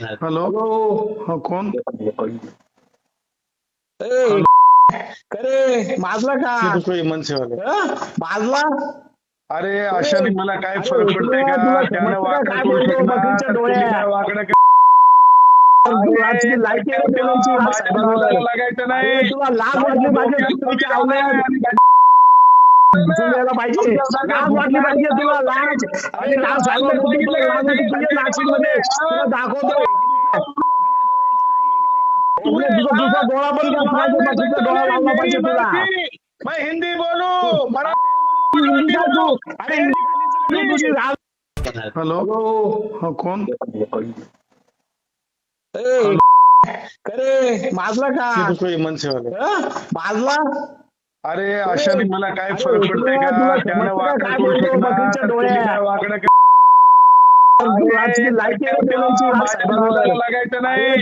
Hello हा कोण? ए, करे माजला का? मनसेवाले? माजला अरे अशाने मला काय फरक अरे, पडतोय का? त्यांना वाकडं करू शकणार, तुम्ही? काय वाकडं लागायचं नाही. अरे, तुला लाज वाटली आवल्यात. तुला पाहिजे. लाज वाटली पाहिजे तुला लाज. अरे लाज साहेबांवर तुला लाज वाटली तुझ्या नाशिकमध्ये तुला दाखवतो तुझा दुसरा डोळा पण गेला पाहिजे बाकीचा डोळा लावला पाहिजे तुला. मैं हिंदी बोलू. मराठी हिंदी का तू अरे हिंदी तुझी लाज हॅलो. हा कोण? ए, करे माजला का? मनसेवाले. हं? अरे अशाने मला काय फरक पडतोय का? तुला त्यांना वाकडं करू शकणार, तुम्ही? काय वाकडं लागायचं नाही.